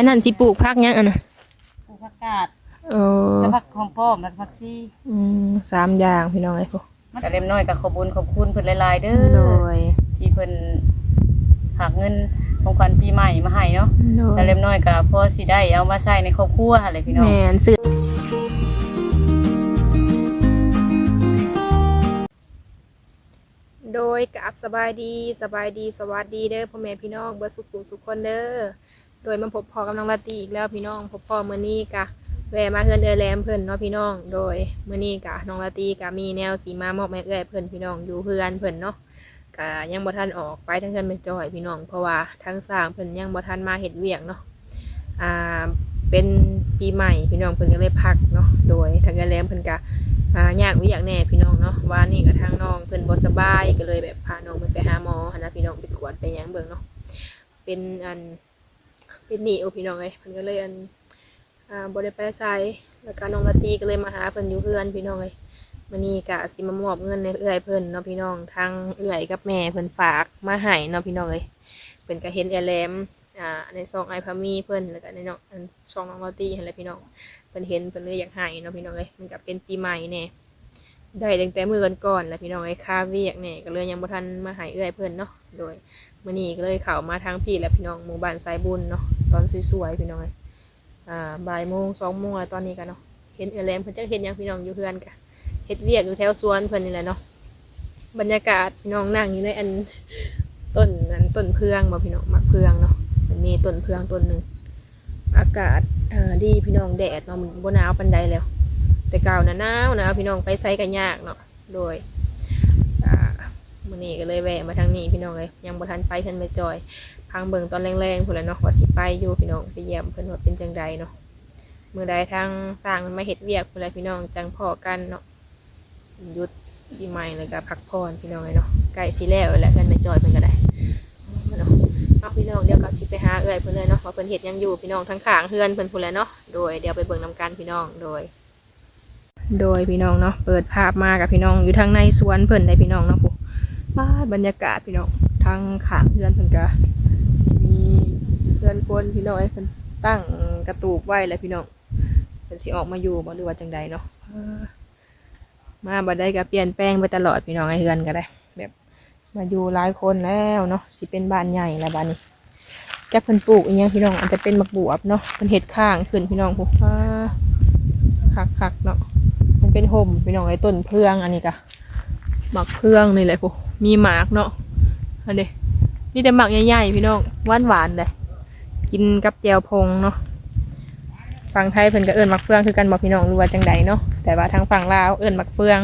อันนั้นสิปลูกพักหยังอันน่ะปลูกผักกาดโอ้จะผักหอมป้อมแล้วก็ผักชีอืมสามอย่างพี่น้องไอ้พวกมันก็เล็มน้อยก็ขอบคุญขอบคุณเพิ่นหลายๆเด้โดอ ยที่เพิ่นหักเงินของขวัญปีใหม่มาให้เนาะโดแต่ยเล็มน้อยก็พอสิได้เอามาใช้ในครอบครัวหั่นแหละพี่น้อง แม่นซื้อโดยกับสบายดีสบายดีสวัสดีเด้อพ่อแม่พี่น้องเบิดสุขุสุขคนเด้อ โดยมาพบพอกำลังลาตีอีกแล้วพี่น้องพบพ่อมื้อนี้กะแวะมาเฮือนเอแลมเพิ่อนเนาะพี่น้อง โดยเมื้อนี้กะน้องลาตีกะมีแนวสีมามอบให้เอื้อยเพิ่อนพี่น้องอยู่เฮือนเพิ่อนเนาะกะยังบ่ทันออกไปทั้งเฮือนเป็นจอยพี่น้อง เพราะว่าทั้งสร้างเพิ่อนยังบ่ทันมาเฮ็ดเวียกเนาะอ่าเป็นปีใหม่พี่น้องเพิ่อนก็เลยพักเนาะโดยทางเอื้อแลมเพิ่อนกะอ่ายากวิอยากแน่พี่น้องเนาะว่านี่กับทางน้องเพิ่อนบ่สบายก็เลยแบบพาน้องไปหาหมอหันะพี่น้องไปตรวจไปยังเบิ่งเนาะเป็นอัน เป็นหนีโอพี่น้องเอ้ยเพิ่นก็เลยอันอ่าบ่ได้ไปไสแล้วก็น้องละตีก็เลยมาหาเพิ่นอยู่เฮือนพี่น้องเอ้ยมื้อนี้ก็สิมามอบเงินให้เอื้อยเพิ่นเนาะพี่น้องทางเอื้อยกับแม่เพิ่นฝากมาให้เนาะพี่น้องเอ้ยเพิ่นก็เห็นแอแลมอ่าในซองไอพามีเพิ่นแล้วก็ในเนาะอันซองน้องละตีหั่นแหละพี่น้องเพิ่นเห็นเพิ่นเลยอยากให้เนาะพี่น้องเอ้ยมันก็เป็นปีใหม่แน่ได้ตั้งแต่มือกันก่อนแล้วพี่น้องเอ้ยค่าเวียกแน่ก็เลยยังบ่ทันมาให้เอื้อยเพิ่นเนาะโดยมื้อนี้ก็เลยเข้ามาทางพี่แล้วพี่น้องหมู่บ้านสายบุญเนาะ ตอนสวยๆพี่น้องอ่าบ่ายโมงสองโมงแล้วตอนนี้กันเนาะเห็นเอือแลมเพิ่นจักเฮ็ดหยังพี่น้องอยู่เฮือนกะเฮ็ดเวียกอยู่แถวสวนเพิ่นนี่แหละเนาะบรรยากาศน้องนั่งอยู่ในอันต้นนั้นต้นเพืองบ่พี่น้องมักเพืองเนาะมันมีต้นเพืองต้นหนึ่งอากาศอ่อดีพี่น้องแดดเนาะมันบ่หนาวปานใดแล้ว แต่เก่านะหนาวนาวพี่น้องไปไสกันยากเนาะโดยอ่ามื้อนี้ก็เลยแวะมาทางนี้พี่น้องเลยยังบ่ทันไปเพิ่นไปจอย พังเบิ่งตอนแรงๆพุ่นแหละเนาะว่าสิไปอยู่พี่น้องไปเยี่ยมเพิ่นว่าเป็นจังใดเนาะมื้อใดทางสร้างมันมาเฮ็ดเวียกพุ่นแหละพี่น้องจังพอกันเนาะหยุดปีใหม่เลยก็พักผ่อนพี่น้องเลยเนาะใกล้สิแล้วแหละเพิ่นไปจอยเพิ่นก็ได้เนาะเอาพี่น้องเดี๋ยวก็สิไปหาเอื้อยเพิ่นเลยเนาะว่าเพิ่นเฮ็ดยังอยู่พี่น้องทั้งข้างเฮือนเพิ่นพุ่นแหละเนาะโดยเดี๋ยวไปเบิ่งนํกันพี่น้องโดย โดยพี่น้องเนาะเปิดภาพมากับพี่น้องอยู่ทางในสวนเพิ่นได้พี่น้องเนาะผู้บรรยากาศพี่น้องทางข้างเฮือนเพิ่นก็ อนคนพี่น้องไอ้เพิ่นตั้งกระตูบไว้แล้วพี่น้องเพิ่นสิออกมาอยู่บ่หรือว่าจังใดเนาะมาบ่ได้ก็เปลี่ยนแปลงไปตลอดพี่น้องไอ้เฮือนก็ได้ แบบมาอยู่หลายคนแล้วเนาะสิเป็นบ้านใหญ่แล้วบ้านนี้แกเพิ่นปลูกอีหยังพี่น้องอาจจะเป็นมักบวบเนาะเพิ่นเฮ็ดข้างขึ้นพี่น้องพวกว่าคักเนาะมันเป็นห่มพี่น้องไอ้ต้นเพืองอันนี้ก็หมักเพืองนี่แหละพวกมีหมากเนาะอันนี้มีแต่หมากใหญ่ๆพี่น้องหวานๆเลย กินกับแจวพงเนาะฝั่งไทยเพิ่นก็เอิ้นมักเฟืองคือกันบอกพี่น้องรู้ว่าจังใดเนาะแต่ว่าทางฝั่งลาวเอิ้นมักเฟือง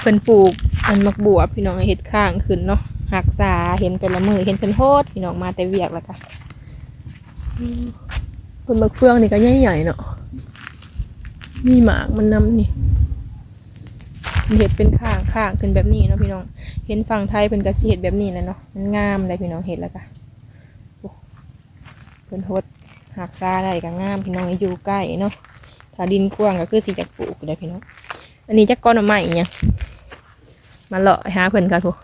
เพิ่นปลูกอันมักบัวพี่น้องให้เฮ็ดข้างขึ้นเนาะหักษาเห็นกันละมือเห็นเพิ่นโพดพี่น้องมาแต่เวียกแล้วก็อืมต้นมะเฟืองนี่ก็ใหญ่ๆเนาะมีหมากมันนำนี่เพิ่นเฮ็ดเป็นข้างข้างขึ้นแบบนี้เนาะพี่น้อง เห็นฝั่งไทยเพิ่นก็สิเฮ็ดแบบนี้แหละเนาะมันงามเลยพี่น้องเฮ็ดแล้วก็โอ้ เพิ่นโฮดหักษาได้ก็งามพี่น้องอยู่ใกล้เนาะถ้าดินกว้างก็คือสิจะปลูกได้พี่น้องอันนี้จะก้อนออกมาอีกเนี่ยงมาเลาะไปหาเพิ่นกันทุก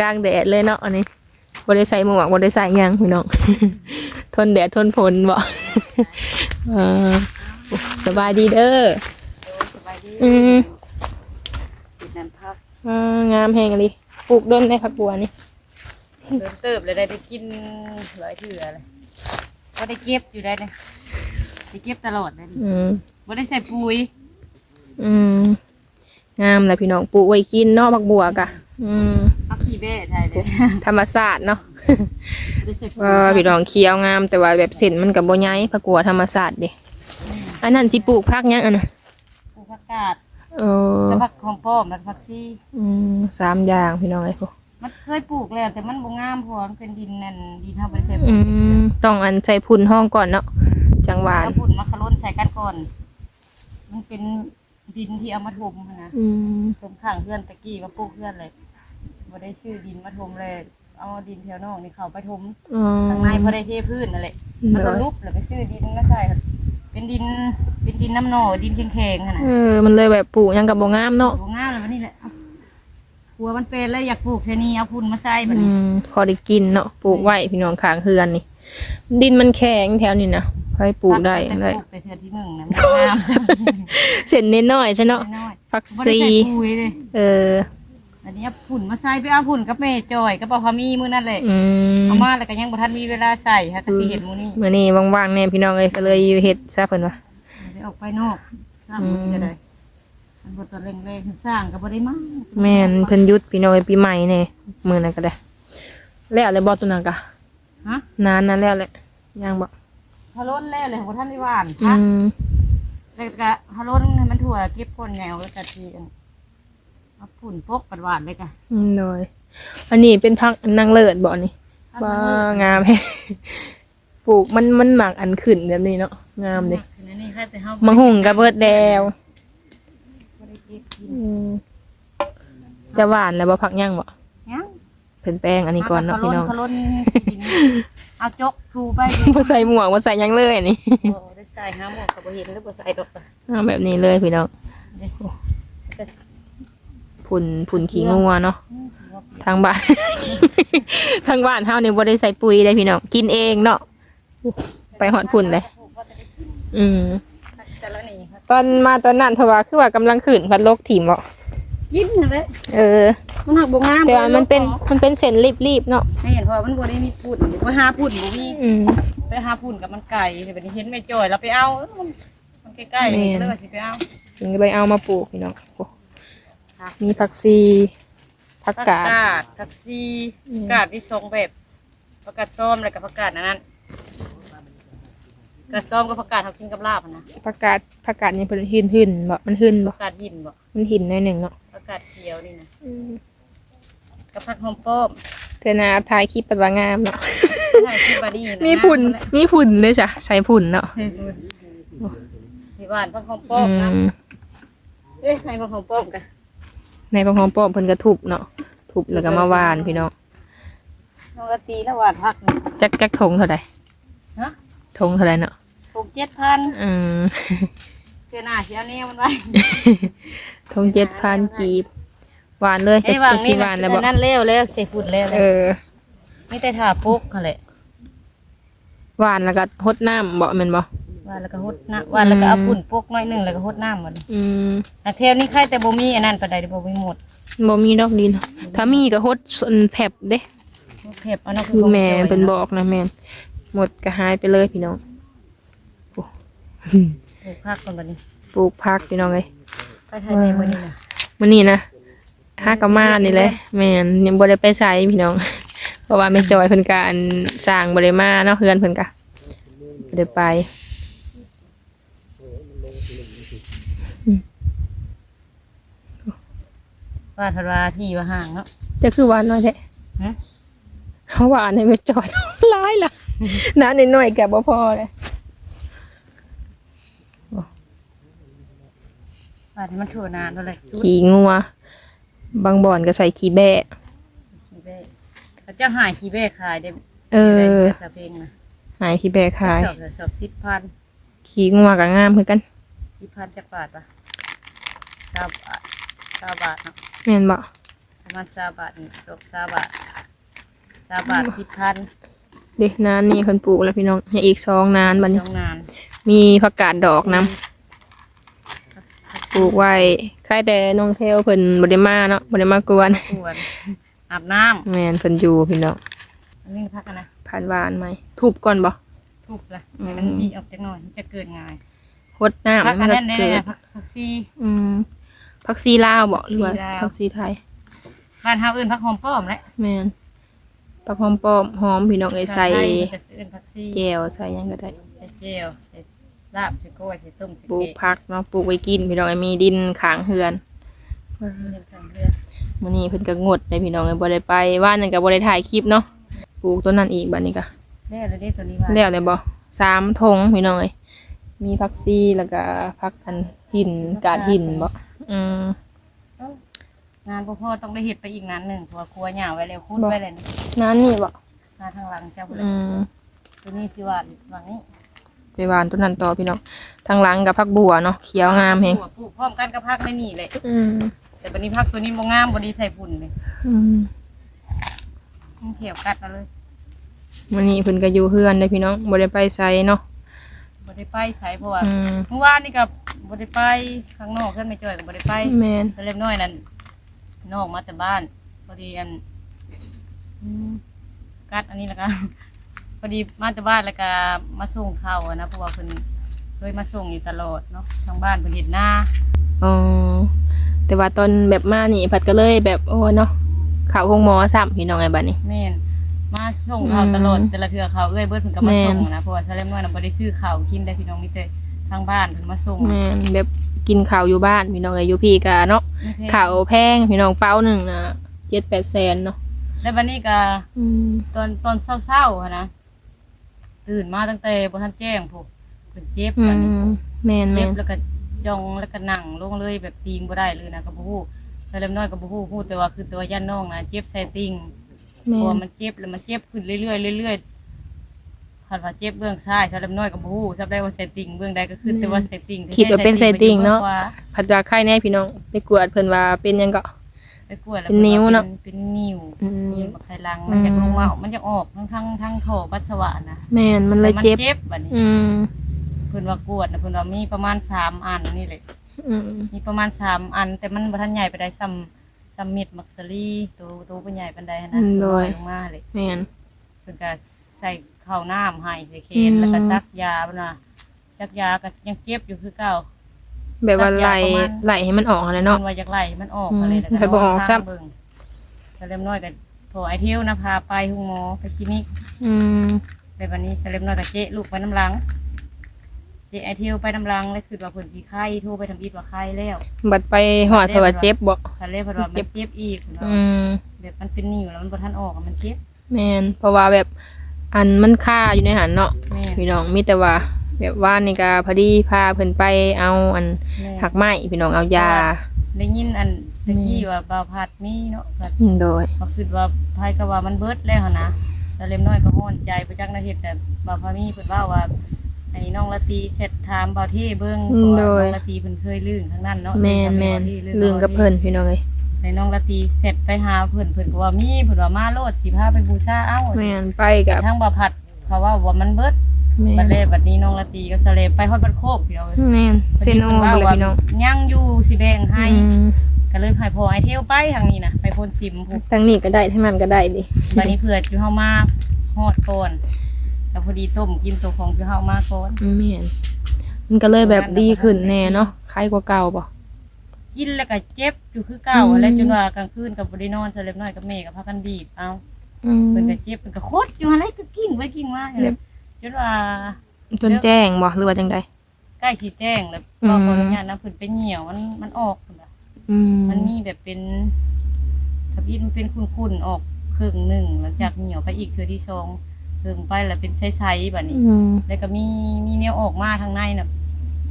กลางแดดเลยเนาะอันนี้บ่ได้ใส่หมวกบ่ได้ใส่หยังพี่น้อง ทนแดดทนฝนบ่เออโอ้สบายดีเด้อสบายดีอืมติดน้ำพักอ่างามแฮงเลยปลูกต้นในผักบัวนี่ เดินเติบเลยได้ไปกินหลายเถื่อเลยก็ได้เก็บอยู่ได้เลยได้เก็บตลอดเลยอืมบ่ได้ใส่ปุ๋ยอืมงามแหละพี่น้องปลูกไว้กินเนาะผักบัวกะ อืมเอาขี้เบ้ไทยเลยธรรมศาสตร์เนาะบ่ได้ใส่ปุ๋ยว่าพี่น้องเคี้ยวงามแต่ว่าแบบเส้นมันกับโบใหญ่ผักบัวธรรมศาสตร์เดิอันนั้นสิปลูกพักหยังอันน่ะปลูกผักกาดเออจะผักหอมป้อมแล้วก็ผักชีอืมสามอย่างพี่น้องไอ้พวก มันเคยปลูกแล้ว แต่มันบ่งามเพราะว่ามันเป็นดินนั่นดินเฮาบ่ได้ใส่อืปุ๋ยมต้องอันใส่พุ่นห้องก่อนเนาะจังหวานเอาปุ่นมาคาร่นใส่กันก่อน มันเป็นดินที่เอามาถมหั้นนะอืมถมข้างเพื่อนตะกี้มาปลูกเพื่อนเลยบ่ได้ชื่อดินมาถมเลย เอาดินแถวนอกนี่เขาไปถมอ๋อข้างในพอได้เทพื้นนั่นแหละ มันก็ลุบแล้วไปซื้อดินมาใส่ครับเป็นดินเป็นดินน้ำหน่อดินแข็งๆหั่นน่ะเออมันเลยแบบปลูกหยังกับโบงามเนาะ บ่ง กลัวมันเป็นแล้วอยากปลูกแค่นี้เอาพุ่นมาใส่บัดอืนี้มพอได้กินเนาะปลูกไว้พี่น้องข้างเฮือนนี่ ดินมันแข็งแถวนี้นะใครปลูกได้พัได้ปลูกแต่เทือที่หนึ่งนะมันงามสักเส้นนิดหน่อยใช่เนาะน้อยผักบ่ได้ซีใส่ปุ๋ยเลยเออ อันนี้เอาพุ่นมาใส่ไปเอาพุ่นกับแม่จอยกับบ่พามีมื้อนั่นแหละอืม เอามาแล้วก็ยังบ่ทันมีเวลาใส่ฮะก็สิเห็นมื้อนี้มื้อนี้ว่างๆแน่พี่น้องเอ้ยก็เลยอยู่เฮ็ดซะเพิ่นว่าได้ออกไปนอกสร้างมื้อนี้ก็ได้ มันบ่ตัวเร่งๆสร้างก็บ่ได้มาแม่นเพิ่นหยุดพี่น้องเอ้ยปีใหม่แน่มื้อนั้นก็ได้ แล้วเลยบ่ตัวนั้นก็ฮะนานนั้นแล้วแหละยังบ่พะล้นแล้วเลยบ่ทันได้หวานอืค่ะมแล้วก็พะล้นให้มันทั่วเก็บก้นแงวแล้วก็ทีอันเอาพุ่นปกปัดหวานเลยค่ะอืมโดยอันนี้เป็นพักนางเลิศบ่นี่ว่างามแฮะปลูกมันมันหมักอันขึ้นแบบนี้เนาะงามเด้อันนี้ค่ะแต่เฮามังหุงก็เบิดแล้วบ่ได้เก็บกิน อืมจะหวานแล้วบ่พักยังบ่ยังเพิ่นแป้งอันนี้ก่อนเนาะพี่น้องพะล้นกินเอาจกทูไปดิบ่ใส่หมวกบ่ใส่หยังเลยอันนี้บ่ได้ใส่หาหมวกก็บ่เห็นหรือบ่ใส่ดอกเอาแบบนี้เลยพี่น้องก็ผุ่นผุ่นขี้งัวเนาะทางบ้าน ทางบ้านเฮานี่บ่ได้ใส่ปุ๋ยเลยพี่น้องกินเองเนาะไปหอดผุ่นเลย อืมแต่ละนี่ครับ ตอนมาตอนนั้นเพราะว่าคือว่ากำลังขึ้นพัดโลกถิ่มบ่กินนั่นแหละเออ มันหักบ่งามแต่ว่ามันเป็นมันเป็นเส้นรีบๆเนาะให้เห็นเพราะว่ามันบ่ได้มีพุ่นบ่หาพุ่นบ่มีอืมไปหาพุ่นกับมันไก่เดี๋ยวบัดนี้เห็นแม่จอยเราไปเอาเออมันมันใกล้ๆแม่นี่นเลยว่าสิไปเอาถึงเลยเอามาปลูกพี่น้องโอ้ครับมีผักซีผักกาดดผักซีอืมผักกาดที่ทรงแบบผักกาดส้มแล้วก็ผักกาดอันนั้น กาดส้มกับผักกาดเขากินกับลาบอะนะผักกาดผักกาดนี่เพิ่นหินหินๆบ่มันหินบ่ผักกาดหินบ่มันหินหน่อยหนึงเนาะผักกาดเขียวนี่นะกับผักหอมป้อมเธอนาถ่ายคลิปปัดว่างามเนาะ ใช่ที่บาดีนะมีผุ่นมีผุ่นเลยจ้ะใช้ผุ่นเนาะมีหวานผักหอมป้อมนะอืมเอ้ยในผักหอมป้อมกันในบางหอมป้อมเพิ่นก็ทุบเนาะทุบแล้วก็มาหวานพี่น้องน้องกะตีแล้วหวานผักนี่ จักจักทงเท่าใดฮะ ทงเท่าใดเนาะถูกเจ็ดพันอืมเจ้าหน้าเสียเนี่ยมันไว้ทงเจ็ดพันกีบหวานเลยจะไอ้วางจะชินี่หวานแล้วบอกนั่นเล้วแล้วใส่ฝุ่นแล้วเออไม่แต่ถาปุ๊กเขาแหละหวานแล้วก็ฮดน้ำบอกแมันบ่วานแล้วก็หดน้ำวานแล้วก็เอาอืมฝุ่นปุ๊กน้อยหนึงแล้วก็หดน้ำหมดอืมแต่เทวนี่ใครแต่บ่มีอันนั้นปานใดเดี๋ยวบ่มีหมดบ่มีดอกดินถ้ามีก็ฮดส่วนแผบเด้เผ็บอันนั้นคือแม่ของเป็นบอกนะแม่น หมดก็หายไปเลยพี่น้องปลูกผักก่อนบัดนี้ปลูกพักพี่น้องเลยไปไทยในมื้อนี้น่ะมื้อนี้นะห้ากะมานี่แหละแม่นยังบ่ได้ไปใช้พี่น้อง เพราะว่าแม่จอยเพิ่นก็อันสร้างบ่ได้มาเนาะเฮือนเพิ่นก็บ่ได้ไปว่าทว่าที่ว่าห่างเนาะจะคือหวานน้อยแท้ฮะเขาหวานให้แม่จอยร้ายล่ะ น้าน้อยๆก็บ่พอเลยว่าที่มันทั่วนานเท่าไหร่สุดขี้งัว บางบ่อนก็ใส่ขี้แบะ ขี้เบ้เขาเจ้าหายขี้เบ้ขายได้เออสะเพงนะหายขี้แบะขาย สอบสอบสิบพันขี้งัวก็งามคือกันสิบพันจักบาทปะสามบาทสามบาทเนาะแม่นบ่ประมาณสามบาทนี่สอบสามบาทสามบาทสิบพัน เด็กนานนี่เพิ่นปลูกแล้วพี่น้องยังอีกสองนานบัดนี้ต้องนานมีผักกาดดอกนํปลูกไว้ใครแต่น้องเทลเพิ่นบ่ได้มาเนาะบ่ได้มากวนควรอาบน้แม่นเพิ่นอยู่พี่น้องำอันนี้พักกันนะผ่านหวานไหมทุบก่อนบ่ ทุบละอืม ให้มันมีออกจากหน่อยมันจะเกิดง่ายหดน้ำพักมัอันนก็นั้นแน่เกิดพักพักซี อืมผักซีลาวบ่หรือว่าผัผักกชีซีลาวไทยบ้านเฮาอื่นพักหอมป้อมแหละ แม่น ผักหอมป้อมหอมพี่น้องเอ้ยใส่ไทยมันจะอื่นพักซีแจวใส่หยังก็ได้ใส่เจียวใส่ลาบใส่กล้วยใส่ต้มใส่ปลูกเกะผักเนาะปลูกไว้กิน พี่น้องเอ้ยมีดินขางเฮือนเรื่องทางเลือกมื้อนี้เพิ่นก็งดเลยพี่น้องเอ้ยบ่ได้ไปว่านนั่นก็บ่ได้ถ่ายคลิปเนาะปลูกต้นนั้นอีกบัดนี้ก็แล้วเลยได้ตัวนี้ว่าแล้วเลยบ่สามธงพี่น้องเอ้ยมีผักซีแล้วก็ผักอันหินกาดหินบ่อืม งานพ่อพ่อต้องได้เห็ดไปอีกงานหนึ่งเพราะว่าครัวหย่าไว้แล้วคุ้นบ่ไว้เลยนะนั่นนี่บ่งานทางหลังเจ้าพุ่นเลยอืมตัวนี้สิว่าหลังนี้ไปหวานต้นนั้นต่อพี่น้องทางหลังกับผักบัวเนาะเขียวงามแฮงปลูกพร้อมกันกับพักไม่นี่เลยอืมแต่แต่บัดนี้พักตัวนี้บ่งามบ่ดีใส่ฝุ่นเลยอืมมันเถียวกัดเอาเลยวันนี้เพิ่นก็อยู่เฮือนเด้อพี่น้องบ่ได้ไปไสเนาะบ่ได้ไปใส่เพราะว่าอืมเมื่อวานนี่ก็บ่ได้ไปข้างนอกเพิ่นไม่จ่อยก็บ่ได้ไปแม่นเล็กน้อยนั่น นอกมาแต่บ้านพอดีอันอืมกัดอันนี้แล้วก็ พอดีมาแต่บ้านแล้วก็มาส่งข้าวอะนะเพราะว่าเพิ่นเคยมาส่งอยู่ตลอดเนาะทางบ้านเพิ่นเฮ็ดหน้าอ๋อแต่ว่าตอนแบบมานี่ผัดก็เลยแบบโอ้เนาะเข้าห้องหมอซ้ำพี่น้องไอ้บัดนี้ แม่นมาส่งข้าวตลอดอืมแต่ละเทื่อข้าวเอ้ยเบิดเพิ่นก็มาแม่นส่งนะเพราะว่าถ้าเล็กน้อยน่ะบ่ได้ซื้อข้าวกินได้พี่น้องมีแต่ ทางบ้านเพิ่นมาส่งแม่นแบบกินข้าวอยู่บ้านพี่น้องเอ้ยอยู่พี่ก็เนาะไม่แพงข้าวแพงพี่น้องเป้าหนึงน่ะ7-8แสนเนาะแล้ววันนี้ก็อืมตอนตอนเศร้าๆอะนะตื่นมาตั้งแต่บ่ทันแจ้งพวกเพิ่นเจ็บอือันนี้มแม่นเจ็แม่บนแล้วก็จองแล้วก็นั่งลงเลยแบบตีงบ่ได้เลยนะกับบ่ฮู้แต่เล็มน้อยกับบ่ฮู้ฮู้แต่ว่าคือตัวย่านน้องนะเจ็บใส่ติงเพแม่ราะว่านมันเจ็บแล้วมันเจ็บขึ้นเรื่อยๆเรื่อยๆ คันว่าเจ็บเบื้องซ้ายถ้าเล็มน้อยกับบ่ฮู้ทราบได้ว่าใส่ติงเบื้องใดก็คือแต่ว่าใส่ติงคิดว่าเป็นไซติ่งเนาะใส่ผัดว่าไข้แน่พี่น้องไปกวดเพิ่นว่าเป็นหยังก็ไปกวดแล้วเป็นนิ้วเนาะเป็นนิ้วอืมนิ้วบักไขลังมันจะลงมามันจะออกทั้งทั้งทั้งท่อปัสสาวะนะแม่นมันเลยแต่เจ็บเจ็บบัดนี้อืมเพิ่นว่ากวดนะเพิ่นว่ามีประมาณสามอันนี่แหละอืมมีประมาณสามอัน แต่มันบ่ทันใหญ่ไปได้ซ้ำซ้ำมิดมักซรีตัวตัวบ่ใหญ่ปานใดหั้นนะอืมโดยใส่ลงมาเลยแม่นเพิ่นก็ใส่ ข้าวน้ำให้ใส่เคนอืมแล้วก็ซักยาบ่น่ะซักยาก็ยังเจ็บอยู่คือเก่า แบบว่าไหลสักอย่างประมาณไหลให้มันออกอะไรเพิ่เนาะนว่าอยากไล่มันออกอืมอะไรแล้วให้บ่ออกนนซ้ำทางเบิ่งแต่เล็มน้อยก็โทรไอเที่ยวนะพาไปหุงหมอไปคลินิกอืมในวันนี้เสเล็มน้อยก็เจ๊ลูกไปน้ำลังเจ๊ไอเที่ยวไปน้ำลังแล้วคือว่าเพิ่นสิไข้โทรไปทำอีทว่าไข้แล้ว บัดไปหอดเพราะว่าเจ็บบ่ทะเลเพราะว่ามันเจ็บอีกเนาะอืมแบบมันเป็นนิ่วแล้วมันบ่ทันออกอะมันเจ็บแม่นเพราะว่าแบบ อันมันค่าอยู่ในหันเนาะแม่น พี่น้องมีแต่ว่า แบบว่านี่ก็พอดีพาเพิ่นไปเอาอันแม่นหักไม้พี่น้องเอายาได้ยินอันตะกี้ว่าบ่าวพัดมีเนาะแบบอืมโดย ก็คือว่าไผก็ว่ามันเบิดแล้วหั่นนะแต่เล็มน้อยก็ฮ้อนใจไปจักนาเฮ็ดแต่บ่าวพามีเพิ่นว่าว่าไอ้น้องละตีเสร็จถามบ่าวเท่เบิ่งเพราะว่าน้องละตีเพิ่นเคยลื่นทั้งนั้นเนาะแม่นแม่นเรื่องกับเพิ่นพี่น้องเอ้ย ไอ้น้องละตีเสร็จไปหาเพิ่นเพิ่นก็ว่ามีเพิ่นว่ามาโลดสิพาไปบูชาเอ้าแม่นไปกับทางบ่าวพัดเขาว่าว่ามันเบิดแม่บัดนแลบัดนี้น้องละตีก็สะเลไปฮอดบัดโคกพี่น้องเอ้ยแม่นเซโนว่าเลยว่าพี่น้องยังอยู่สิแบ่งให้อืมก็เลยให้พอไอเที่ยวไปทางนี้นะไปพ่นซิมพูทั้งนี้ก็ได้ทั้งนั้นก็ได้ดิบัดนี้เผื่อจุเฮามาฮอดก่อนแล้วพอดีต้มกินตัวของจุเฮามาก่อนแม่นมันก็เลยแบบดีขึ้นแน่เนาะคล้ายกว่าเก่าบ่ กินแล้วก็เจ็บอยู่คือเก่าอืม แล้วจนว่ากลางคืนก็บ่ได้นอนซะเล็กน้อยกับแม่ก็พากันบีบเอาอืม เพิ่นก็เจ็บเพิ่นก็โคตรอยู่หั่นแหละก็กิ้งไปกิ้งมาเจ็บ จนว่าจนแจ้งบ่หรือว่าจังได ใกล้สิแจ้งแล้วอืมก็ขออนุญาตนะเพิ่นไปเหี่ยวมันมันออกพุ่นน่ะ อืมมันมีแบบเป็นทับอินมันเป็นขุ่นๆออกครึ่งหนึ่งหลังจากเหี่ยวไปอีกคือที่สองครึ่งไปแล้วเป็นไซส์ๆแบบนี้ อืมแล้วก็มีมีแนวออกมาทางในน่ะ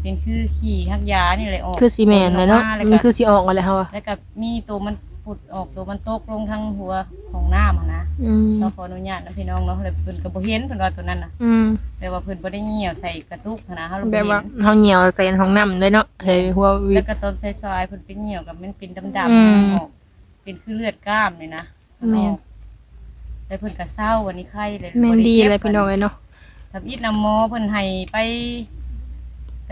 เป็นคือขี่ฮักยานี่เลยออกคือซีเมนต์เลยเนาะออกมแล้วมันก็คือสิออกอะไรเฮาอะแล้วก็มีตัวมันปุดออกตัวมันตกลงทางหัวของน้ำอะนะอืมเราขออนุญาตนะพี่น้องเนาะเลยเพิ่นก็บ่เห็นเพิ่นว่าตัวนั้นน่ะอืมแต่ว่าเพิ่นบ่ได้เหี่ยวใส่กระตุกนะเฮาบ่แบบเห็ว่านเฮาเหี่ยวใส่ห้องน้ำเลยเนาะเลยหัววิแล้ดวก็ต้นไซซอยๆเพิ่นเป็นเหี่ยวกับมันเป็นดำอืมๆออกเป็นคือเลือดกล้ามเลยนะแม่น แล้วเพิ่นก็เศร้าวันนี้ไข้เลยแม่นดีบ่เลยจ็บพี่น้องเอ้ยเนาะ ทำอิดนำหมอเพิ่นให้ไป ไป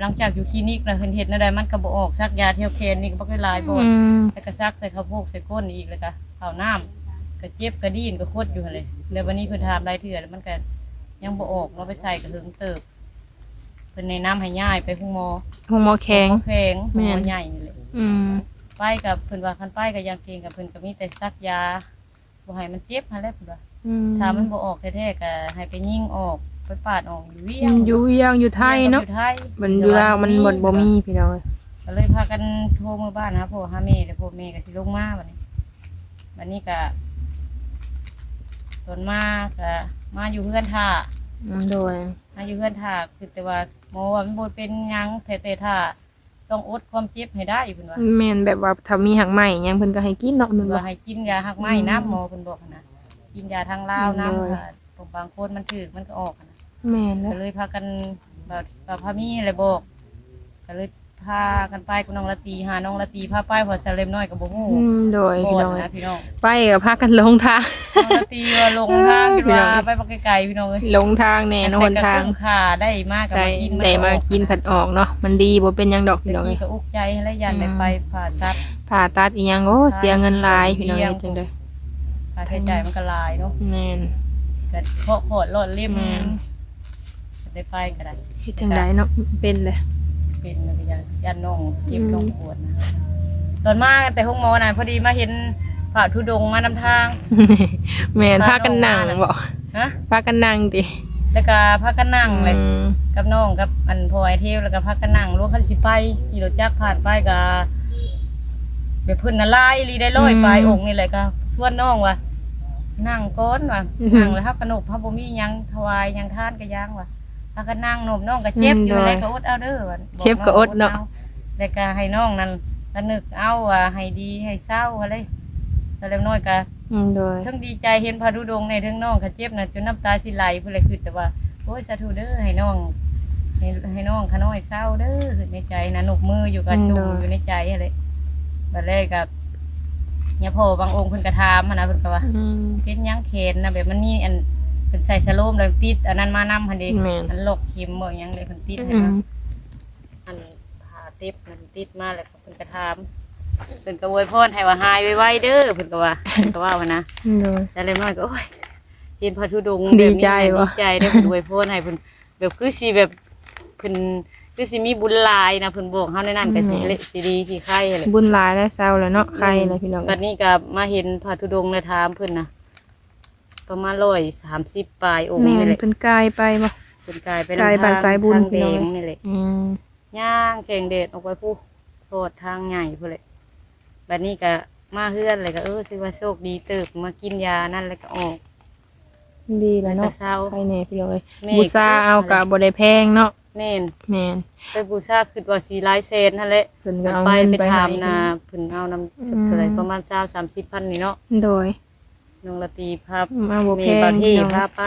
หลังจากอยู่คลินิกแล้วเพิ่นเฮ็ดแนวใดมันก็บ่ออกซักยาเที่ยวเคนนี่ก็บ่ได้หลายบ่อืมแล้วก็ซักใส่ข้าวโพกใส่ก้นอีกแล้วก็ข้าวน้ำก็เจ็บก็ดิ้นก็โคตรอยู่หั่นเลยแล้ววันนี้เพิ่นถามรายเทื่อแล้วมันก็ยังบ่ออกเราไปใส่ก็ถึงเติบเพิ่นแนะนำให้ย้ายไปห้องหมอห้องหมอแข็งหมอแข็งหแม่มอน ใหญ่นี่แหละ อืมไปกับเพิ่นว่าคันไปก็ยังเก่งกับเพิ่นก็มีแต่ซักยาบ่ให้มันเจ็บหั่นแหละเพิ่นว่าอืมถ้ามันบ่ออกแท้ๆก็ให้ไปยิงออก ไปปาดออกอยู่เวียงอยู่ยังอยู่ไทยเนาะอยู่ไทยมันอยู่ลาวมันบ่บ่มีพี่น้องเอ้ยก็เลยพากันโทรมาบ้านหาพ่อหาแม่เดี๋ยวพ่อแม่ก็สิลงมาบัดนี้บัดนี้ก็ตอนมาก็มาอยู่เพื่อนท่าอืมโดยมาอยู่เพื่อนท่าคือแต่ว่าหมอว่ามันบ่เป็นหยังแต่แต่ท่าต้องอดความเจ็บให้ได้เพิ่นว่าแม่นแบบว่าถ้ามีหักไม้หยังเพิ่นก็ให้กินเนาะแมันว่าว่าให้กินยาหักไม้น้ำหมอเพิ่นบอกนะกินยาทางลาวน้ำค่ะบางคนมันถึกมันก็ออกนะ แม่นก็แล้วเลยพากันแบบแบบพามีอะไรบอกก็เลยพากันไปกับน้องละตีหาน้องละตีพาไปเพอสเลมน้อยกับบ่ฮู้อืมโดยโบพี่นน้องนะพี่น้องไปกับพากันลงทาง น้องละตีว่าลงทางคิดว่าพี่น้องไปบ่ไกลๆพี่น้องเอ้ยลงทางแน่นอนทางแต่ก็คุ้มค่าได้มากกับได้มากินได้มากินผัดออกเนาะมันดีบ่เป็นหยังดอกพี่พี่น้องนี่เอ้ย ก็อุกใจและยันได้ไปผ่าตัด ผ่าตัดอีหยังโอ้เสียเงินหลายพี่น้องเอ้ยจังได๋ค่าใช้จ่ายมันก็หลายเนาะ แม่น ก็เพาะโคตรรอดเล่มอืม ได้ไปก็ได้เฮ็ดจังไดเนาะเป็นเลยเป็นอะไรอย่างยันน้องเจ็บน้องปวดนะตอนมาไปห้องหมอน่ะพอดีมาเห็นผ่าทุดงค์มานำทาง แม่นพากันนั่งบ่ฮะพากันนั่งติแล้วก็พากันนั่งเลยอืมกับน้องกับอันพอไอเทวแล้วก็พากันนั่งรวมคันสิไปขี่รถจักรผ่านไปก็แบบเพิ่นน่ะลายอีหลีได้ร้อยปลายองค์นี่แหละก็ส่วนน้องว่านั่งก้อนว่ะนั่งแล้วเฮาก็นบเฮาบ่มีหยังถวายหยังทานก็ย่างว่ะ พากันนั่งนบน้องก็เจ็บอยู่แล้วก็อดเอาเด้อว่ะเจ็บก็อดเนาะแล้วก็ให้น้องนั่นระนึกเอาว่าให้ดีให้เศร้าอะไรแล้วเล็กน้อยก็อืมโดยทั้งดีใจเห็นพารุดงค์ในทั้งน้องเขาเจ็บน่ะจนน้ำตาสิไหลเพิ่นเลยคือแต่ว่าโอ้ยสาธุเด้อให้น้องให้ให้น้องขาน้อยเศร้าเด้อคือในใจนะหนกมืออยู่กับจุ่มอยู่ในใจอะไรบัดแรกกับเนี่ยพ่อบางองค์เพิ่นกระทามหั้นนะเพิ่นก็ว่าอืมเป็นหยังเขนนะแบบมันมีอันเป็ นใส่สโลมแล้วติดอันนั้นมานำหั่นเด้แม่น อันลกเข็มบ่หยังเลยเพิ่นติดให้อืมาม อันผ่าติบมันติดมาแล้วก็เพิ่นกระทามเพิ่นก็อวยพรให้ว่าหายไวๆเด้อเพิ่นก็ว่าเพิ่นก็ว่าว่านะ โดย แต่เล็กน้อยก็โอ้ยเห็นพระธุดงค์ดีใจแบบนี้วะ ดีใจได้เพิ่นอวยพรให้เพิ่นแบบคือสิแบบเพิ่นคือสิมีบุญหลายนะเพิ่นบอกเฮาในนั้นก็สิเละสิดีสิไข่แหละบุญหลายและเศร้าแล้วเนาะใครเลยพี่น้องบัดนี้ก็มาเห็นพระธุดงค์เลยถามเพิ่นนะ ประมาณ130ปลายองค์แม่นี่นแหละเพิ่นกายไปบ่เพิ่นกลายไปกลายบ้านสายบุญทางพี่แดน้องงนี่แหละอืมย่างเก่งเดชออกไปผู้โทษทางใหญ่พุ่นแหละบัดนี้ก็มาเฮือนเลยก็เออถือว่าโชคดีเติบมากินยานั่นแล้วก็ออกดีแล้วแล้วก็เนาะเศร้าใครแน่พี่น้องเอ้ยแม่ บูชาเอาก็บ่ได้แพงเนาะแม่นแม่นไปบูชาคือว่าสีลายเซนนั่นแหละเพิ่นก็เอาไปเงินไปไปให้ถามนาเพิ่นเอานำอืมเท่าไหร่ประมาณ20 30พันนี่เนาะโดย น้องละตีภาพมาบ่มีแพงบางที่พี่น้องพาไป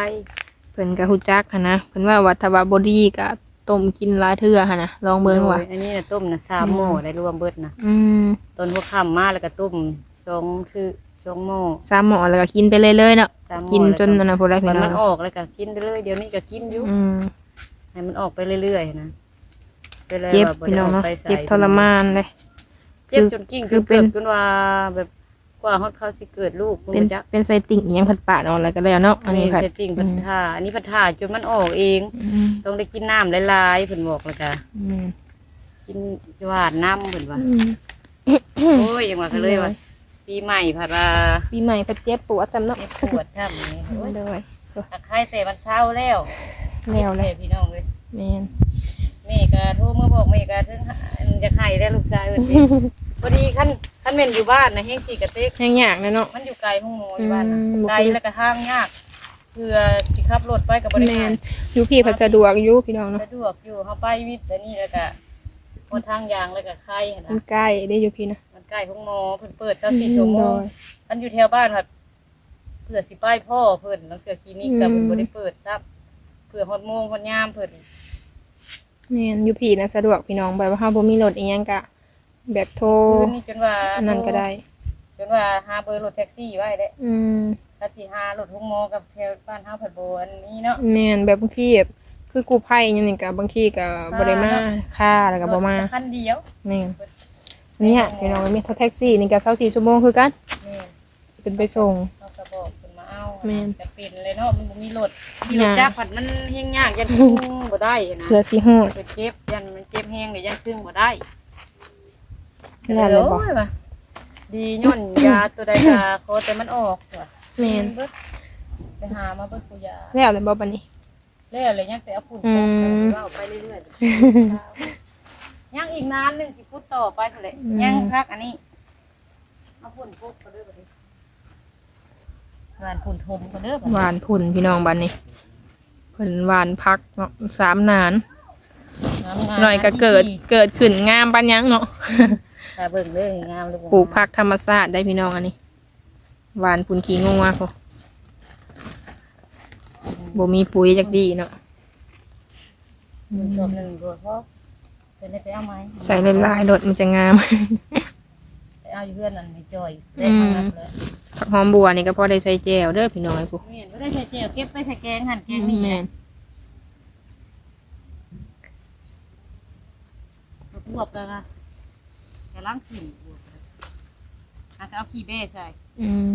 เพิ่นก็ฮู้จักหันนะเพิ่นว่าวัฒวาบ่ดีก็ต้มกินหลายเทื่อหั่นนะลองเบิ่งว่าโดยอันนี้น่ะต้มน่ะ3หม้อได้รวมเบิดน่ะอืมตอนหัวค่ำมาแล้วก็ต้ม2คือ2หม้อสามหมอแล้วก็กินไปเรื่อยๆเนาะสามหม้อกินจนนั่นน่ะพุ่นได้พี่วันน้อมังนออกแล้วก็กินไปเรื่อยเดี๋ยวนี้ก็กินอยู่อืมให้มันออกไปเรื่อยๆนะไปเลยเจ็บว่าบ่พี่ได้น้องออกเนาะไปใส่เจ็บทรมานเลย เจ็บคือจนกิ้งคืคืออเป็เกิดจนว่าแบบ กว่าฮอดเขาสิเกิดลูกเป็นจักเป็นไซติ่งอิหยังผัดปะเนาะแล้วก็แล้วเนาะอันนี้นี่ผัดเซตติ้งพัดท่าอันนี้พัดท่าจนมันออกเอง อืมต้องได้กินน้ำหลายๆเพิ่นบอกแล้วก็อืมกินหวานน้ำเพิ่นว่าอืมโอ้ยยังว่าก็เลยว่าปีใหม่ผัดว่าปีใหม่ผัดเจ็บปวดจำเนาะเจ็บปวดท่ำนี้โอ้ยเลยตะไคร้แต่มันเช้าแล้วแล้วเลยพี่น้องเลยแม่น แม่ก็โทรมาบอกแม่ก็ถึงอยากให้ได้ลูกชายเพิ่นสิพอดีคันคันแม่นอยู่บ้านนะแฮงสิกระเตก ยังยากนะเนาะ มันอยู่ไกลห้องหมออยู่บ้านนะอืม ไกลแล้วก็ทางยากเพื่อสิขับรถไปกับบริแม่กานรอยู่พี่ผัดสะดวกอยู่พี่น้องเนาะสะดวกอยู่เฮาไปวิทย์แต่นี่แล้วก็บนทางยางแล้วก็ไข่หั่นมันนะใกล้ได้อยู่พี่นะมันใกล้ห้องหมอเพิ่นเปิด24ชั่วโมงมันอยู่แถวบ้านครับเพื่อสิไปพ่อเพิ่นแล้วเพื่อคลินิกก็เพิ่นบ่ได้เปิดซับเพื่อฮอดโมงฮอดยามเพิ่น แม่นอยู่พี่นะสะดวกพี่น้องแบบว่าเฮาบ่มีรถอีหยังกะ แบบโทรคืนนี้จนว่าอันนั้นก็ได้ จนว่าหาเบอร์รถแท็กซี่ไว้เด้อืมถ้าสิหารถห้องหมอกับแถวบ้านเฮาเพิ่นบ่อันนี้เนาะ แม่นแบบบางทีแบบคือกูภัยอยังนี่ก็บางทีก็บ่ได้มาค่าแล้วก็บ่มาถคันเดียวแม่นเนี่ยพี่น้องมีแท็กซี่นี่ก็24ชั่วโมงคือกันแม่นเป็นไปส่งเขาก็บอกเพิ่นมาเอาแม่น จะเป็นเลยเนาะมันบ่มีรถมีรถยากจักรผัดมันเฮงยากยันครึ่งบ่ได้นะเพื่อสิฮอด ไปเจ็บยันมันเจ็บแฮงเดี๋ยวยันครึ่งบ่ได้นั่นเลยบ่โอ้ยว่ะดีย่อนยาตัวใดก็ขอแต่มันออกว่ะแม่นเบิดไปหามาเบิดกูยา แล้วเลยบ่บัดนี้ แล้วเลยยังแต่เอาฝุ่นอืตกมเล่าไปเรื่อยๆ ยังอีกนานหนึงสิพูดต่อไปพุ่นแหละอืม ยังพักอันนี้เอาฝุ่นปุ๊บก็เด้อบัดนี้ หวานฝุ่นทมก็เด้อบัดหนี้วานพุ่นพี่น้องบัดนี้เพิ่นหวานพักเนาะสามนานหน่อยก็เกิดเกิดขึ้นงามปานยังเนาะตาเบิ่งเด้องามเลยปลูกผักธรรมชาติได้พี่น้องอันนี้หวานปุ่นขี้งัวพอบ่มีปุ๋ยจักดีเนาะชอบหนึ่งตัวเพราะเพิ่นได้ไปเอาไหมใส่ลายๆรถมันจะงามไป เอาอยู่เพื่อนนั่นไม่จอยได้มารับเลยผักหอมบัวนี่ก็พอได้ใส่แจวเด้อพี่น้องไอ้พวกไม่เห็นว่าได้ใส่เจียวเก็บไปใส่แกงหั่นแกงนี่แม่แหละนบวบแล้วนะแกล้างขิงบวบเลยอาจจะเอาขี้เบ้ใส่อืม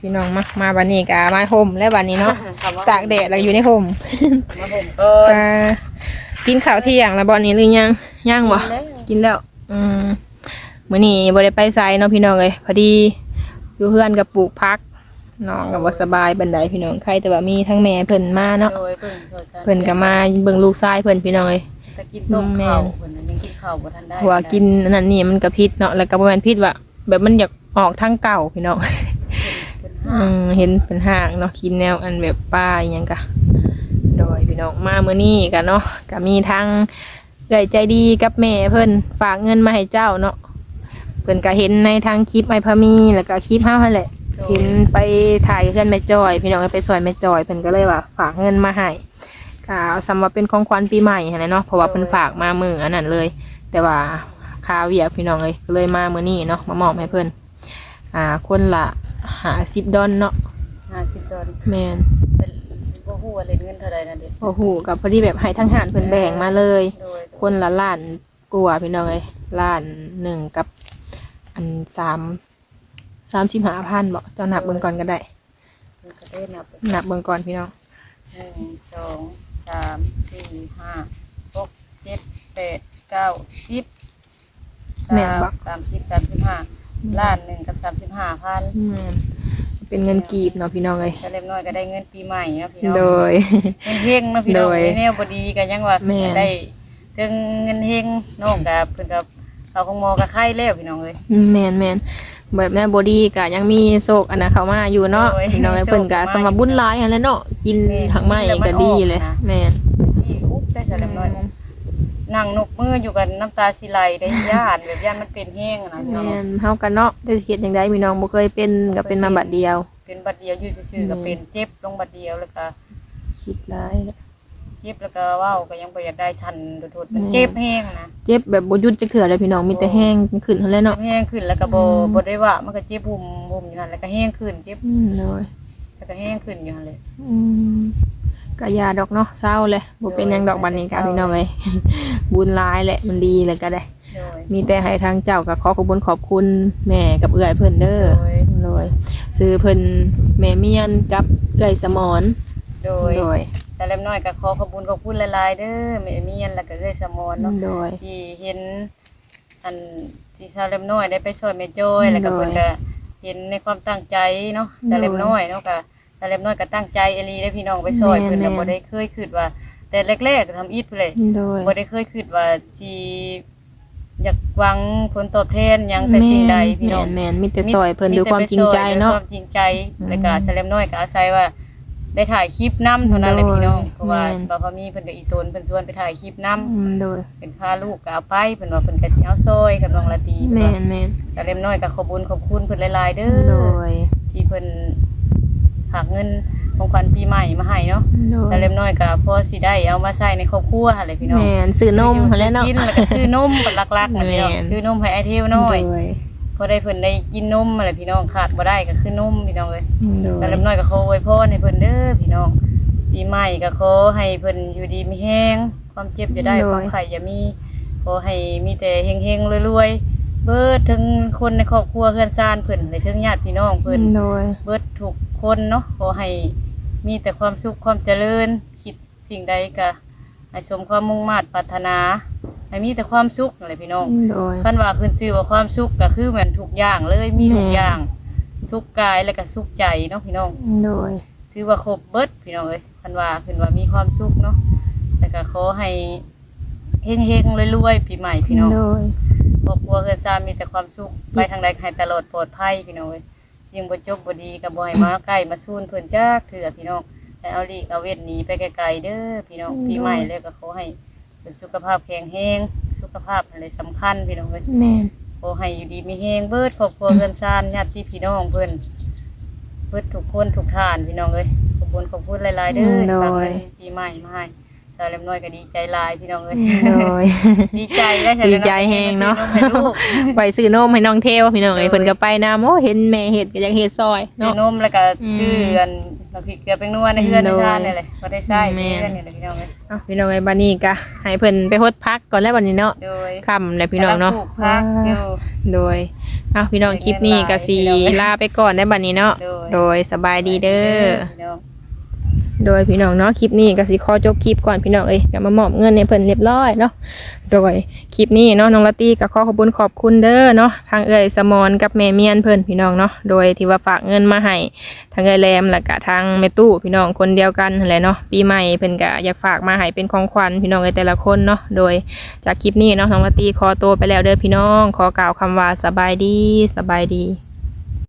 พี่น้องมามาบันนี้กะมาห่มแล้วบันนี้เนาะตากแดดแล้วอยู่ในห่มมาผมเกิน กะกินข้าวเที่ยงแล้วบอนนี้หรือยังยังบ่กินแล้ว อืมมื้อนี้บ่ได้ไปไสเนาะพี่น้องเอ้ยพอดีอยู่เฮือนกับปลูกพักน้องก็บ่สบายบันไดพี่น้องใครแต่ว่ามีทั้งแม่เพิ่นมาเนาะโดยเพิ่นช่วยกันเพิ่นก็มาเบิ่งลูกชายเพิ่นพี่น้องเอ้ยแต่กินต้มข้าวเพิ่นน่ะยังกินข้าวบ่ทันได้หัวกินอันนั่นนี่มันก็พิษเนาะแล้วก็บ่แม่นพิษว่าแบบมันอยากออกทางเก่าพี่น้องเพิ่นอืมเห็นเป็นห้างเนาะกินแนวอันแบบป้าอหยังกะโดย พี่น้องมามื้อนี้กันเนาะก็มีทั้งเอื้อยใจดีกับแม่เพิ่นฝากเงินมาให้เจ้าเนาะเพิ่นก็เห็นในทางคลิปไอพามีแล้วก็คลิปเฮาหั่นแหละเห็นไปถ่ายเพื่อนแม่จอย พี่น้องก็ไปซอยแม่จอยเพิ่นก็เลยว่า ฝากเงินมาให้ก็เอาสำหรับเป็นของขวัญปีใหม่หั่นแหละเนาะเพราะว่าเพิ่นฝากมามื้ออันนั้นเลย แต่ว่าคาเวียกพี่น้องเอ้ยก็เลยมามื้อนี้เนาะมามอบให้เพิ่นอ่าคนละ50ดอลเนาะ50ดอลแมนเป็นบ่ ฮู้ว่าเล่นเงินเท่าใดนั่นเด้โอ้โหกับพอดีแบบให้ทั้งหารเพิ่นแบ่งมาเลย โดยคนละล้านกว่าพี่น้องเอ้ยล้านหนึ่งกับ อันสามสามสิบห้าพันบอกเจ้านับเบิ่งก่อนก็ได้เพิ่นก็ได้นับนับเบิ่งก่อนพี่น้องหนึ่งสองสามสี่ห้าหกเจ็ดแปดเก้าสิบแม่นบอกสามสิบสามสิบห้าล้านหนึ่งกับสามสิบห้าพันแม่น เป็นเงินกีบเนาะพี่น้องเอ้ยก็เล็กน้อยก็ได้เงินปีใหม่เนาะพี่น้องโดย เงินเฮงเนาะพี่น้องโดยในแนวบดีก็ยังว่าแม่น ได้ถึงเงินเฮงน้องกับเพิ่นกับเขาคงมอกับไข่แล้วพี่น้องเลยแมนแมนแบบนั้นบอดี้ก็ยังมีโศกอันนะเข้ามาอยู่เนาะโอ้ยพี่น้องเอ้ยมีโศกเพิ่นก็เข้ามาสำหรับบุญหลายอันแล้วเนาะกินแม่นทั้งไม้กินแล้วมันก็ดีเลยออกนะ แมนที่อุ๊บได้สเล็กน้อย นั่งนกมืออยู่กันน้ำตาสิไหลได้ย่านแบบย่านมันเป็นแห้งนะพี่แมน้องนเฮากันเนาะจะเฮ็ดจังไดพี่น้องบ่เคยเป็นก็เป็นมาบัดเดียว เป็นบัดเดียวอยู่ซื่อๆก็เป็นเจ็บลงบัดเดียวแล้วก็คิดหลายเจ็บแล้วก็เว้าก็ยังบ่อยากได้ชันโดดๆมันแม่เจ็บแห้งนะเจ็บแบบบ่หยุดจักเทื่อเลยพี่น้องมีแต่แห้งขึ้นเท่านั้นเจ็เนาะบแห้งขึ้นแล้วก็บ่อืมบ่ได้ว่ามันก็เจ็บบุ่มบุ่มอยู่หั่นแล้วก็แห้งขึ้นเจ็บอืมเลยแล้วก็แห้งขึ้นอยู่หั่นเลยอืม ก็ยาดอกเนาะเศร้าเลยบ่เป็นหยังดอกบัดนี้ก็พี่น้องเอ้ย บุญหลายแหละมันดีเลยก็ได้ โดย มีแต่ให้ทางเจ้าก็ขอขอบคุญขอบคุณแม่กับเอื้อยเพิ่นเด้อโดยเลยซื้อเพิ่นแม่เมียนกับเอื้อยสมอนโดย โดยแต่เล็กน้อยก็ขอขอบคุณขอบคุณหลายๆเด้อแม่เมียนแล้วก็เอ้ยสมอนเนาะ โดย ที่เห็นอันที่ชาวเล็กน้อยได้ไปช่วยแม่จ้อยแล้วก็โดยเพิ่นก็เห็นในความตั้งใจเนาะแต่เล็กน้อยเนาะก็ แต่เล็กน้อยก็ตั้งใจเอหลีได้พี่น้องไปช่วยแม่นเพิ่นก็แม่นบ่ได้เคยคิดว่า แต่แรกๆก็ทำอีทพุ่นเลยโดย บ่ได้เคยคิดว่าสิอยากหวังผลตอบแทนหยังแต่สิ่งใดพี่น้อง แม่นๆมีแต่ซอยเพิ่นด้วยความจริงใจเนาะมีแต่ไปช่วยด้วยความจริงใจอืมแล้วก็แสลมน้อยก็อาศัยว่า ได้ถ่ายคลิปนํเท่านั้นเลยพี่น้องโดยเพราะว่าแม่นบ่พอมีเพิ่นก็อีตนเพิ่นชวนไปถ่ายคลิปนํอืมโดยเป็นค่าลูกก็เอาไปเพิ่นว่าเพิ่นก็สิเอาซอยกับน้องละตีแม่นแม่นแสลมน้อยก็ขอบคุญขอบคุณเพิ่นหลายๆเด้โดอยที่เพิ่น ฝากเงินของขวัญปีใหม่มาให้เนาะโดแสยลมน้อยก็พอสิได้เอามาใช้ในครอบครัวหั่นแหละพี่น้องแม่นซื้อนมหั่นแหละเนาะซื้อกินแล้วก็ซื้อนมกับลักๆหั่นแหละแม่นซื้อนมให้ไอเทวน้อยโดยพอได้เพิ่นได้กินนมอะไรพี่น้องขาดบ่ได้ก็คือนมพี่น้องเอ้ยโดยแต่เล็กน้อยก็ขออวยพรให้เพิ่นเด้อพี่น้องปีใหม่ก็ขอให้เพิ่นอยู่ดีมีแฮงความเจ็บอย่าได้ความไข้อย่ามีขอให้มีแต่เฮงๆรวยๆ เบิดถึงคนในครอบครัวเพื่อนซ่านเพิ่นและถึงญาติพี่น้องเพิ่นโดย เบิดทุกคนเนาะขอให้มีแต่ความสุขความเจริญ คิดสิ่งใดก็ให้สมความมุ่งมั่นปรารถนาให้มีแต่ความสุขนั่นแหละพี่น้องโดย คันว่าขึ้นชื่อว่าความสุขก็คือเหมือนทุกอย่างเลยมีทุกแม่ อย่างสุขกายแล้วก็สุขใจเนาะพี่น้อง โดย ถือว่าครบเบิดพี่น้องเอ้ยคันว่าขึ้นว่ามีความสุขเนาะแล้วก็ขอให้เฮงๆรวยๆปีใหม่พี่น้อง โดยค รอบครัวเฮือนซามีแต่ความสุขไปทางใดก็ให้ตลอดปลอดภัยพี่น้องเอ้ยสิ่งบ่จบบ่ดีก็บ่ให้มาใกล้มาซูนเพิ่นจักเถื่อพี่น้องแต่เอาลีกเอาเวทหนีไปไกลๆเด้อพี่น้องปีใหม่แล้วก็ขอให้เป็นสุขภาพแข็งแรงสุขภาพอะไรสำคัญพี่น้องเอ้ย แม่นขอให้อยู่ดีมีแฮงเบิดครอบครัวเพื่อนซ่านญาติพี่น้องเพิ่นเพิ่นทุกคนทุกท่านพี่น้องเอ้ยขอบคุณขอบคุณหลายๆเด้อโดยฝากเงินปีใหม่มาให้สาวเล็มน้อยก็ดีใจหลายพี่น้องเอ้ยโดย ดีใจได้วดีใจแฮงเนาะซื้อนมให้ลูกไปซื้อนมให้น้องเทวพี่น้องเอ้ยเพิ่นก็ไปนํโอ้เห็นแม่เฮ็ดก็อยากเฮ็ดซอยซื้อเนาะ นมแล้วก็อืมชื่ออันน้ำพริกเกลือแป้งนัวในเฮือนในโดยทานนี่แหละบ่ได้ใช้แม่ในเฮือนนี่แหละพี่น้องเอ้ยเอ้าพี่น้องเอ้ยบัดนี้ก็ให้เพิ่นไปฮดพักก่อนแล้วบัดนี้เนาะโดยค่ำแล้วพี่น้องเนาะกำลัปลูกพักอยู่ โดยเอ้าพี่น้องคลิปนี้ก็สิลาไปก่อนได้บัดนี้เนาะ โดย โดยสบายดีเด้อ พี่น้อง โดยพี่น้องเนาะคลิปนี้ก็สิขอจบคลิปก่อนพี่น้องเอ้ยก็มามอบเงินในเพิ่นเรียบร้อยเนาะโดยคลิปนี้เนาะน้องละตี้ก็ขอขอบคุณขอบคุณเด้อเนาะทางเอ้ยสมอนกับแม่เมียนเพิ่นพี่น้องเนาะโดยที่ว่าฝากเงินมาให้ทางเอ้ยแรมแล้วก็ทางแม่ตู้พี่น้องคนเดียวกันนั่นแหละเนาะปีใหม่เพิ่นก็อยากฝากมาให้เป็นของขวัญพี่น้องเอ้ยแต่ละคนเนาะโดยจากคลิปนี้เนาะน้องละตี้ขอตัวไปแล้วเด้อพี่น้อง ขอกล่าวคำว่าสบายดีสบายดี